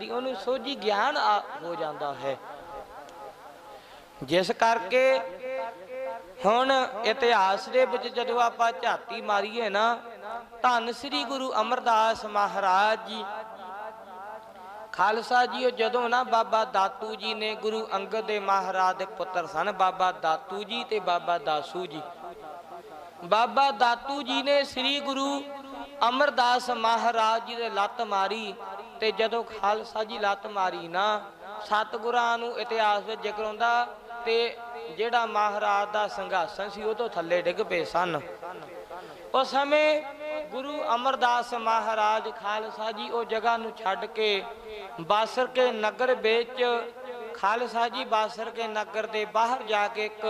ਦੀ ਉਹਨੂੰ ਸੋਝੀ ਗਿਆਨ ਹੋ ਜਾਂਦਾ ਹੈ। ਜਿਸ ਕਰਕੇ ਹੁਣ ਇਤਿਹਾਸ ਦੇ ਵਿੱਚ ਜਦੋਂ ਆਪਾਂ ਝਾਤੀ ਮਾਰੀਏ ਨਾ, ਧੰਨ ਸ੍ਰੀ ਗੁਰੂ ਅਮਰਦਾਸ ਮਹਾਰਾਜ ਜੀ। ਖਾਲਸਾ ਜੀ, ਉਹ ਜਦੋਂ ਨਾ ਬਾਬਾ ਦਾਤੂ ਜੀ ਨੇ ਗੁਰੂ ਅੰਗਦ ਦੇ ਮਹਾਰਾਜ ਦੇ ਪੁੱਤਰ ਸਨ, ਬਾਬਾ ਦਾਤੂ ਜੀ ਤੇ ਬਾਬਾ ਦਾਸੂ ਜੀ। ਬਾਬਾ ਦਾਤੂ ਜੀ ਨੇ ਸ੍ਰੀ ਗੁਰੂ ਅਮਰਦਾਸ ਮਹਾਰਾਜ ਜੀ ਦੇ ਲੱਤ ਮਾਰੀ ਤੇ ਜਦੋਂ ਖਾਲਸਾ ਜੀ ਲੱਤ ਮਾਰੀ ਨਾ, ਸਤਿਗੁਰਾਂ ਨੂੰ ਇਤਿਹਾਸ ਵਿੱਚ ਜ਼ਿਕਰ ਹੁੰਦਾ ਤੇ ਜਿਹੜਾ ਮਹਾਰਾਜ ਦਾ ਸੰਘਾਸਨ ਸੀ ਉਹ ਤੋਂ ਥੱਲੇ ਡਿੱਗ ਪਏ ਸਨ। ਉਸ ਸਮੇਂ ਗੁਰੂ ਅਮਰਦਾਸ ਮਹਾਰਾਜ ਖਾਲਸਾ ਜੀ ਉਹ ਜਗ੍ਹਾ ਨੂੰ ਛੱਡ ਕੇ ਬਾਸਰ ਕੇ ਨਗਰ ਵਿੱਚ, ਖਾਲਸਾ ਜੀ ਬਾਸਰ ਕੇ ਨਗਰ ਦੇ ਬਾਹਰ ਜਾ ਕੇ ਇੱਕ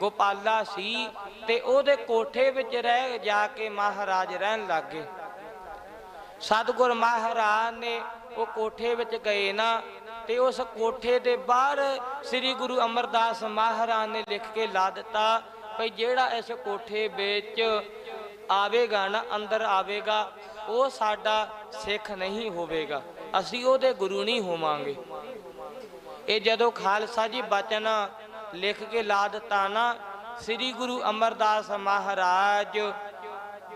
ਗੋਪਾਲਾ ਸੀ। ਤੇ ਉਹਦੇ ਕੋਠੇ ਵਿੱਚ ਰਹਿ ਜਾ ਕੇ ਮਹਾਰਾਜ ਰਹਿਣ ਲੱਗੇ ਸਤਿਗੁਰ ਮਹਾਰਾਜ ਨੇ ਉਹ ਕੋਠੇ ਵਿੱਚ ਗਏ ਨਾ ਤੇ ਉਸ ਕੋਠੇ ਦੇ ਬਾਹਰ ਸ੍ਰੀ ਗੁਰੂ ਅਮਰਦਾਸ ਮਹਾਰਾਜ ਨੇ ਲਿਖ ਕੇ ਲਾ ਦਿੱਤਾ ਭਈ ਜਿਹੜਾ ਇਸ ਕੋਠੇ ਵਿੱਚ ਆਵੇਗਾ ਨਾ, ਅੰਦਰ ਆਵੇਗਾ, ਉਹ ਸਾਡਾ ਸਿੱਖ ਨਹੀਂ ਹੋਵੇਗਾ। ਅਸੀਂ ਉਹਦੇ ਗੁਰੂ ਨਹੀਂ ਹੋਵਾਂਗੇ। ਇਹ ਜਦੋਂ ਖਾਲਸਾ ਜੀ ਬਚਨ ਲਿਖ ਕੇ ਲਾ ਦਿੱਤਾ ਨਾ ਸ੍ਰੀ ਗੁਰੂ ਅਮਰਦਾਸ ਮਹਾਰਾਜ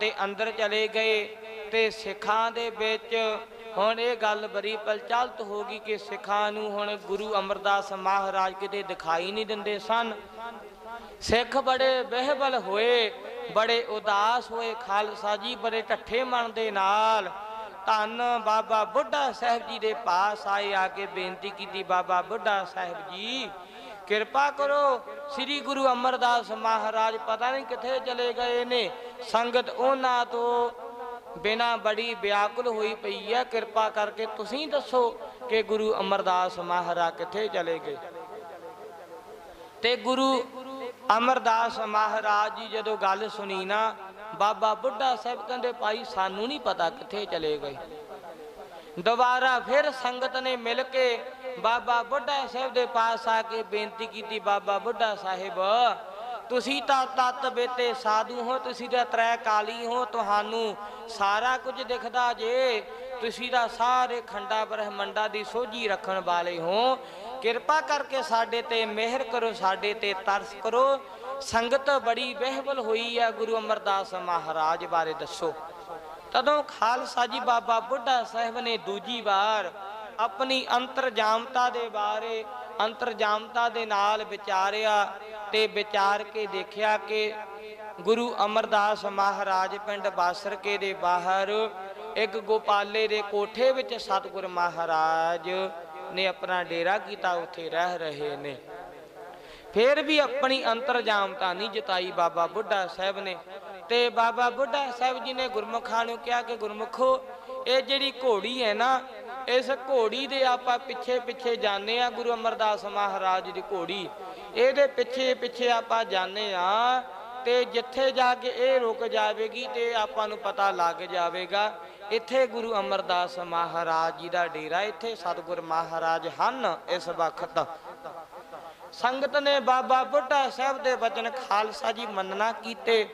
ਦੇ ਅੰਦਰ ਚਲੇ ਗਏ ਤੇ ਸਿੱਖਾਂ ਦੇ ਵਿੱਚ ਹੁਣ ਇਹ ਗੱਲ ਬੜੀ ਪ੍ਰਚਲਿਤ ਹੋ ਗਈ ਕਿ ਸਿੱਖਾਂ ਨੂੰ ਹੁਣ ਗੁਰੂ ਅਮਰਦਾਸ ਮਹਾਰਾਜ ਕਿਤੇ ਦਿਖਾਈ ਨਹੀਂ ਦਿੰਦੇ ਸਨ। ਸਿੱਖ ਬੜੇ ਬਹਿਬਲ ਹੋਏ, ਬੜੇ ਉਦਾਸ ਹੋਏ, ਖਾਲਸਾ ਜੀ ਬੜੇ ਢੱਠੇ ਮਨ ਦੇ ਨਾਲ। ਧੰਨ ਬਾਬਾ ਬੁੱਢਾ ਸਾਹਿਬ ਜੀ ਦੇ ਪਾਸ ਆਏ, ਆ ਕੇ ਬੇਨਤੀ ਕੀਤੀ, ਬਾਬਾ ਬੁੱਢਾ ਸਾਹਿਬ ਜੀ ਕਿਰਪਾ ਕਰੋ, ਸ੍ਰੀ ਗੁਰੂ ਅਮਰਦਾਸ ਮਹਾਰਾਜ, ਪਤਾ ਨਹੀਂ ਕਿੱਥੇ ਚਲੇ ਗਏ ਨੇ। ਸੰਗਤ ਉਹਨਾਂ ਤੋਂ ਬਿਨਾ ਬੜੀ ਵਿਆਕੁਲ ਹੋਈ ਪਈ ਹੈ। ਕਿਰਪਾ ਕਰਕੇ ਤੁਸੀਂ ਦੱਸੋ ਕਿ ਗੁਰੂ ਅਮਰਦਾਸ ਮਹਾਰਾਜ ਕਿੱਥੇ ਚਲੇ ਗਏ। ਤੇ ਗੁਰੂ ਅਮਰਦਾਸ ਮਹਾਰਾਜ ਜੀ, ਜਦੋਂ ਗੱਲ ਸੁਣੀ ਨਾ, ਬਾਬਾ ਬੁੱਢਾ ਸਾਹਿਬ ਕਹਿੰਦੇ, ਭਾਈ, ਸਾਨੂੰ ਨਹੀਂ ਪਤਾ ਕਿੱਥੇ ਚਲੇ ਗਏ। ਦੁਬਾਰਾ ਫਿਰ ਸੰਗਤ ਨੇ ਮਿਲ ਕੇ ਬਾਬਾ ਬੁੱਢਾ ਸਾਹਿਬ ਦੇ ਪਾਸ ਆ ਕੇ ਬੇਨਤੀ ਕੀਤੀ, ਬਾਬਾ ਬੁੱਢਾ ਸਾਹਿਬ, ਤੁਸੀਂ ਤਾਂ ਤਤ ਬੇਤੇ ਸਾਧੂ ਹੋ, ਤੁਸੀਂ ਤਾਂ ਤ੍ਰੈ ਕਾਲੀ ਹੋ, ਤੁਹਾਨੂੰ ਸਾਰਾ ਕੁਝ ਦਿਖਦਾ ਜੇ। ਤੁਸੀਂ ਤਾਂ ਸਾਰੇ ਖੰਡਾ ਬ੍ਰਹਮੰਡਾ ਦੀ ਸੋਝੀ ਰੱਖਣ ਵਾਲੇ ਹੋ। ਕਿਰਪਾ ਕਰਕੇ ਸਾਡੇ ਤੇ ਮਿਹਰ ਕਰੋ, ਸਾਡੇ ਤੇ ਤਰਸ ਕਰੋ। ਸੰਗਤ ਬੜੀ ਬਹਿਬਲ ਹੋਈ ਆ, ਗੁਰੂ ਅਮਰਦਾਸ ਮਹਾਰਾਜ ਬਾਰੇ ਦੱਸੋ। ਤਦੋਂ ਖਾਲਸਾ ਜੀ ਬਾਬਾ ਬੁੱਢਾ ਸਾਹਿਬ ਨੇ ਦੂਜੀ ਵਾਰ ਆਪਣੀ ਅੰਤਰਜਾਮਤਾ ਦੇ ਬਾਰੇ, ਅੰਤਰਜਾਮਤਾ ਦੇ ਨਾਲ ਵਿਚਾਰਿਆ ਤੇ ਵਿਚਾਰ ਕੇ ਦੇਖਿਆ ਕਿ ਗੁਰੂ ਅਮਰਦਾਸ ਮਹਾਰਾਜ ਪਿੰਡ ਬਾਸਰਕੇ ਦੇ ਬਾਹਰ ਇੱਕ ਗੋਪਾਲੇ ਦੇ ਕੋਠੇ ਵਿੱਚ ਸਤਿਗੁਰ ਮਹਾਰਾਜ ਨੇ ਆਪਣਾ ਡੇਰਾ ਕੀਤਾ, ਉੱਥੇ ਰਹਿ ਰਹੇ ਨੇ। ਫਿਰ ਵੀ ਆਪਣੀ ਅੰਤਰਜਾਮਤਾ ਨਹੀਂ ਜਤਾਈ ਬਾਬਾ ਬੁੱਢਾ ਸਾਹਿਬ ਨੇ ਤੇ ਬਾਬਾ ਬੁੱਢਾ ਸਾਹਿਬ ਜੀ ਨੇ ਗੁਰਮੁਖਾਂ ਨੂੰ ਕਿਹਾ ਕਿ ਗੁਰਮੁਖੋ, ਇਹ ਜਿਹੜੀ ਘੋੜੀ ਹੈ ਨਾ ਇਸ ਘੋੜੀ ਦੇ ਆਪਾਂ ਪਿੱਛੇ ਪਿੱਛੇ ਜਾਂਦੇ ਆ ਗੁਰੂ ਅਮਰਦਾਸ ਮਹਾਰਾਜ ਦੀ ਘੋੜੀ। ਇਹਦੇ ਪਿੱਛੇ ਪਿੱਛੇ ਆਪਾਂ ਜਾਂਦੇ ਆ ਤੇ ਜਿੱਥੇ ਜਾ ਕੇ ਇਹ ਰੁਕ ਜਾਵੇਗੀ ਤੇ ਆਪਾਂ ਨੂੰ ਪਤਾ ਲੱਗ ਜਾਵੇਗਾ, ਇੱਥੇ ਗੁਰੂ ਅਮਰਦਾਸ ਮਹਾਰਾਜ ਜੀ ਦਾ ਡੇਰਾ, ਇੱਥੇ ਸਤਿਗੁਰ ਮਹਾਰਾਜ ਹਨ ਇਸ ਵਕਤ। ਸੰਗਤ ਨੇ ਬਾਬਾ ਬੁੱਢਾ ਸਾਹਿਬ ਦੇ ਵਚਨ ਖਾਲਸਾ ਜੀ ਮੰਨਣਾ ਕੀਤੇ।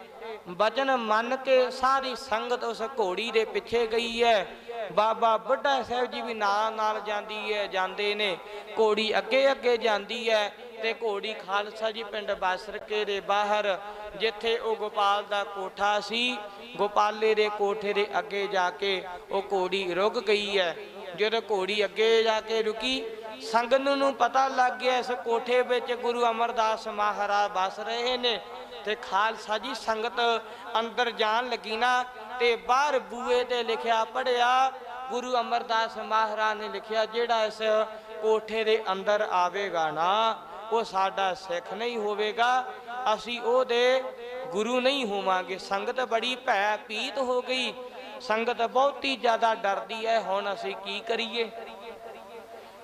ਵਚਨ ਮੰਨ ਕੇ ਸਾਰੀ ਸੰਗਤ ਉਸ ਘੋੜੀ ਦੇ ਪਿੱਛੇ ਗਈ ਹੈ। ਬਾਬਾ ਬੁੱਢਾ ਸਾਹਿਬ ਜੀ ਵੀ ਨਾਲ ਨਾਲ ਜਾਂਦੀ ਹੈ, ਜਾਂਦੇ ਨੇ। ਘੋੜੀ ਅੱਗੇ ਅੱਗੇ ਜਾਂਦੀ ਹੈ ਤੇ ਘੋੜੀ ਖਾਲਸਾ ਜੀ ਪਿੰਡ ਬਾਸਰਕੇ ਦੇ ਬਾਹਰ, ਜਿੱਥੇ ਉਹ ਗੋਪਾਲ ਦਾ ਕੋਠਾ ਸੀ। ਗੋਪਾਲੇ ਦੇ ਕੋਠੇ ਦੇ ਅੱਗੇ ਜਾ ਕੇ ਉਹ ਘੋੜੀ ਰੁਕ ਗਈ ਹੈ। ਜਦੋਂ ਘੋੜੀ ਅੱਗੇ ਜਾ ਕੇ ਰੁਕੀ ਸੰਗਤ ਨੂੰ ਪਤਾ ਲੱਗ ਗਿਆ ਇਸ ਕੋਠੇ ਵਿੱਚ ਗੁਰੂ ਅਮਰਦਾਸ ਮਹਾਰਾਜ ਵਸ ਰਹੇ ਨੇ ਤੇ ਖਾਲਸਾ ਜੀ ਸੰਗਤ ਅੰਦਰ ਜਾਣ ਲੱਗੀ ਨਾ ਤੇ ਬਾਹਰ ਬੂਏ ਤੇ ਲਿਖਿਆ ਪੜਿਆ ਗੁਰੂ ਅਮਰਦਾਸ ਮਹਾਰਾਜ ਨੇ ਲਿਖਿਆ, ਜਿਹੜਾ ਇਸ ਕੋਠੇ ਦੇ ਅੰਦਰ ਆਵੇਗਾ ਨਾ, ਉਹ ਸਾਡਾ ਸਿੱਖ ਨਹੀਂ ਹੋਵੇਗਾ, ਅਸੀਂ ਉਹਦੇ ਗੁਰੂ ਨਹੀਂ ਹੋਵਾਂਗੇ। ਸੰਗਤ ਬੜੀ ਭੈ ਪੀਤ ਹੋ ਗਈ। ਸੰਗਤ ਬਹੁਤੀ ਜ਼ਿਆਦਾ ਡਰਦੀ ਹੈ, ਹੁਣ ਅਸੀਂ ਕੀ ਕਰੀਏ?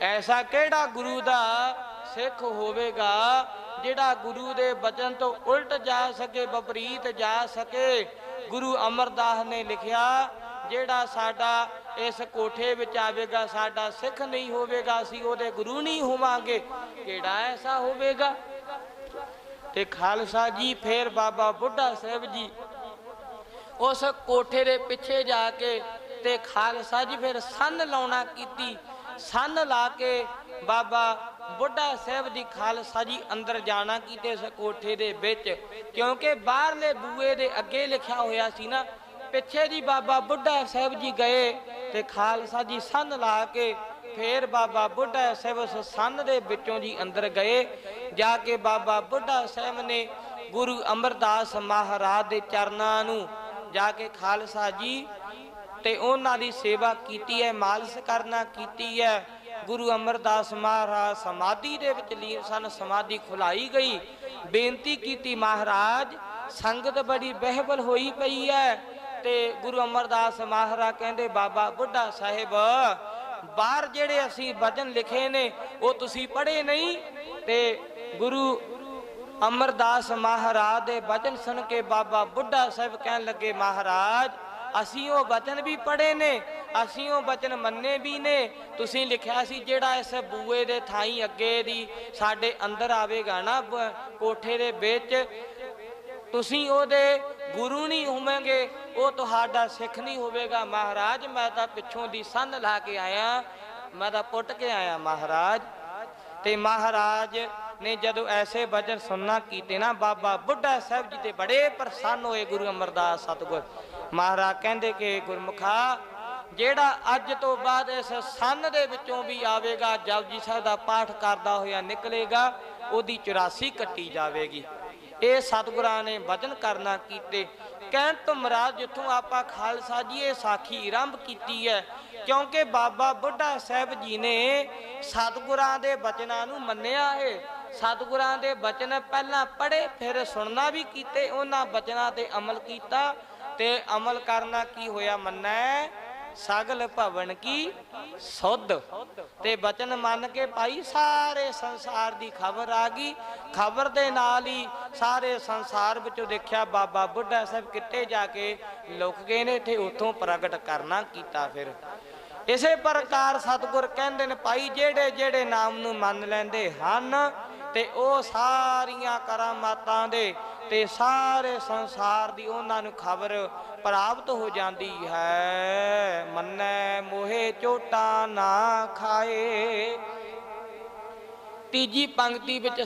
ਐਸਾ ਕਿਹੜਾ ਗੁਰੂ ਦਾ ਸਿੱਖ ਹੋਵੇਗਾ ਜਿਹੜਾ ਗੁਰੂ ਦੇ ਬਚਨ ਤੋਂ ਉਲਟ ਜਾ ਸਕੇ, ਵਿਪਰੀਤ ਜਾ ਸਕੇ? ਗੁਰੂ ਅਮਰਦਾਸ ਨੇ ਲਿਖਿਆ, ਜਿਹੜਾ ਸਾਡਾ ਇਸ ਕੋਠੇ ਵਿੱਚ ਆਵੇਗਾ, ਸਾਡਾ ਸਿੱਖ ਨਹੀਂ ਹੋਵੇਗਾ, ਅਸੀਂ ਉਹਦੇ ਗੁਰੂ ਨਹੀਂ ਹੋਵਾਂਗੇ। ਕਿਹੜਾ ਐਸਾ ਹੋਵੇਗਾ? ਤੇ ਖਾਲਸਾ ਜੀ, ਫੇਰ ਬਾਬਾ ਬੁੱਢਾ ਸਾਹਿਬ ਜੀ ਉਸ ਕੋਠੇ ਦੇ ਪਿੱਛੇ ਜਾ ਕੇ ਤੇ ਖਾਲਸਾ ਜੀ ਫਿਰ ਸੰਨ ਲਾਉਣਾ ਕੀਤੀ। ਸੰਨ ਲਾ ਕੇ ਬਾਬਾ ਬੁੱਢਾ ਸਾਹਿਬ ਦੀ ਖਾਲਸਾ ਜੀ ਅੰਦਰ ਜਾਣਾ ਕੀਤੇ ਇਸ ਕੋਠੇ ਦੇ ਵਿੱਚ, ਕਿਉਂਕਿ ਬਾਹਰਲੇ ਬੂਏ ਦੇ ਅੱਗੇ ਲਿਖਿਆ ਹੋਇਆ ਸੀ ਨਾ, ਪਿੱਛੇ ਜੀ ਬਾਬਾ ਬੁੱਢਾ ਸਾਹਿਬ ਜੀ ਗਏ ਤੇ ਖਾਲਸਾ ਜੀ ਸੰਨ ਲਾ ਕੇ ਫੇਰ ਬਾਬਾ ਬੁੱਢਾ ਸਾਹਿਬ ਉਸ ਸੰਨ ਦੇ ਵਿੱਚੋਂ ਜੀ ਅੰਦਰ ਗਏ, ਜਾ ਕੇ ਬਾਬਾ ਬੁੱਢਾ ਸਾਹਿਬ ਨੇ ਗੁਰੂ ਅਮਰਦਾਸ ਮਹਾਰਾਜ ਦੇ ਚਰਨਾਂ ਨੂੰ ਜਾ ਕੇ ਖਾਲਸਾ ਜੀ ਤੇ ਉਹਨਾਂ ਦੀ ਸੇਵਾ ਕੀਤੀ ਹੈ, ਮਾਲਸ਼ ਕਰਨਾ ਕੀਤੀ ਹੈ। ਗੁਰੂ ਅਮਰਦਾਸ ਮਹਾਰਾਜ ਸਮਾਧੀ ਦੇ ਵਿੱਚ ਲੀਨ ਸਨ, ਸਮਾਧੀ ਖੁਲਾਈ ਗਈ। ਬੇਨਤੀ ਕੀਤੀ, ਮਹਾਰਾਜ, ਸੰਗਤ ਬੜੀ ਬਹਿਬਲ ਹੋਈ ਪਈ ਹੈ। ਤੇ ਗੁਰੂ ਅਮਰਦਾਸ ਮਹਾਰਾਜ ਕਹਿੰਦੇ, ਬਾਬਾ ਬੁੱਢਾ ਸਾਹਿਬ, ਬਾਹਰ ਜਿਹੜੇ ਅਸੀਂ ਵਚਨ ਲਿਖੇ ਨੇ, ਉਹ ਤੁਸੀਂ ਪੜ੍ਹੇ ਨਹੀਂ? ਤੇ ਗੁਰੂ ਅਮਰਦਾਸ ਮਹਾਰਾਜ ਦੇ ਵਚਨ ਸੁਣ ਕੇ ਬਾਬਾ ਬੁੱਢਾ ਸਾਹਿਬ ਕਹਿਣ ਲੱਗੇ, ਮਹਾਰਾਜ ਅਸੀਂ ਉਹ ਬਚਨ ਵੀ ਪੜ੍ਹੇ ਨੇ, ਅਸੀਂ ਉਹ ਬਚਨ ਮੰਨੇ ਵੀ ਨੇ। ਤੁਸੀਂ ਲਿਖਿਆ ਸੀ ਜਿਹੜਾ ਇਸ ਬੂਏ ਦੇ ਥਾਈ ਅੱਗੇ ਦੀ ਸਾਡੇ ਅੰਦਰ ਆਵੇਗਾ ਨਾ ਬ- ਕੋਠੇ ਦੇ ਵਿੱਚ। ਤੁਸੀਂ ਉਹਦੇ ਗੁਰੂ ਨਹੀਂ ਹੋਵੋਗੇ, ਉਹ ਤੁਹਾਡਾ ਸਿੱਖ ਨਹੀਂ ਹੋਵੇਗਾ। ਮਹਾਰਾਜ, ਮੈਂ ਤਾਂ ਪਿੱਛੋਂ ਦੀ ਸੰਨ ਲਾ ਕੇ ਆਇਆ, ਮੈਂ ਤਾਂ ਪੁੱਟ ਕੇ ਆਇਆ ਮਹਾਰਾਜ। ਤੇ ਮਹਾਰਾਜ ਨੇ ਜਦੋਂ ਐਸੇ ਵਚਨ ਸੁਣਨਾ ਕੀਤੇ ਨਾ, ਬਾਬਾ ਬੁੱਢਾ ਸਾਹਿਬ ਜੀ ਤੇ ਬੜੇ ਪ੍ਰਸੰਨ ਹੋਏ ਗੁਰੂ ਅਮਰਦਾਸ ਸਤਿਗੁਰ। ਮਹਾਰਾਜ ਕਹਿੰਦੇ ਕਿ ਗੁਰਮੁਖਾ, ਜਿਹੜਾ ਅੱਜ ਤੋਂ ਬਾਅਦ ਇਸ ਸੰਨ ਦੇ ਵਿੱਚੋਂ ਵੀ ਆਵੇਗਾ ਜਪਜੀ ਸਾਹਿਬ ਦਾ ਪਾਠ ਕਰਦਾ ਹੋਇਆ ਨਿਕਲੇਗਾ, ਉਹਦੀ 84 ਕੱਟੀ ਜਾਵੇਗੀ। ਇਹ ਸਤਿਗੁਰਾਂ ਨੇ ਵਚਨ ਕਰਨਾ ਕੀਤੇ। ਕਹਿਣ ਤੋਂ ਮਰਾਦ ਜਿੱਥੋਂ ਆਪਾਂ ਖਾਲਸਾ ਜੀ, ਇਹ ਸਾਖੀ ਆਰੰਭ ਕੀਤੀ ਹੈ, ਕਿਉਂਕਿ ਬਾਬਾ ਬੁੱਢਾ ਸਾਹਿਬ ਜੀ ਨੇ ਸਤਿਗੁਰਾਂ ਦੇ ਬਚਨਾਂ ਨੂੰ ਮੰਨਿਆ ਹੈ। ਸਤਿਗੁਰਾਂ ਦੇ ਬਚਨ ਪਹਿਲਾਂ ਪੜ੍ਹੇ, ਫਿਰ ਸੁਣਨਾ ਵੀ ਕੀਤੇ, ਉਹਨਾਂ ਬਚਨਾਂ ਤੇ ਅਮਲ ਕੀਤਾ ਤੇ ਅਮਲ ਕਰਨਾ ਕੀ ਹੋਇਆ ਮੰਨੈ? ਸਗਲ ਭਵਨ ਕੀ ਸੁੱਧ। ਤੇ ਬਚਨ ਮੰਨ ਕੇ ਭਾਈ ਸਾਰੇ ਸੰਸਾਰ ਦੀ ਖਬਰ ਆ ਗਈ। ਖਬਰ ਦੇ ਨਾਲ ਹੀ ਸਾਰੇ ਸੰਸਾਰ ਵਿੱਚੋਂ ਦੇਖਿਆ ਬਾਬਾ ਬੁੱਢਾ ਸਾਹਿਬ ਕਿੱਥੇ ਜਾ ਕੇ ਲੁਕ ਗਏ ਨੇ, ਤੇ ਉਥੋਂ ਪ੍ਰਗਟ ਕਰਨਾ ਕੀਤਾ ਫਿਰ। ਇਸੇ ਪ੍ਰਕਾਰ ਸਤਿਗੁਰ ਕਹਿੰਦੇ ਨੇ, ਭਾਈ ਜਿਹੜੇ ਜਿਹੜੇ ਨਾਮ ਨੂੰ ਮੰਨ ਲੈਂਦੇ ਹਨ ਤੇ ਉਹ ਸਾਰੀਆਂ ਕਰਾਮਾਤਾਂ ਦੇ ਤੇ ਸਾਰੇ ਸੰਸਾਰ ਦੀ ਉਹਨਾਂ ਨੂੰ ਖਬਰ ਪ੍ਰਾਪਤ ਹੋ ਜਾਂਦੀ ਹੈ। ਮੰਨੈ ਮੋਹੇ ਝੋਟਾ ਨਾ ਖਾਏ। ਤੀਜੀ ਪੰਕਤੀ ਵਿੱਚ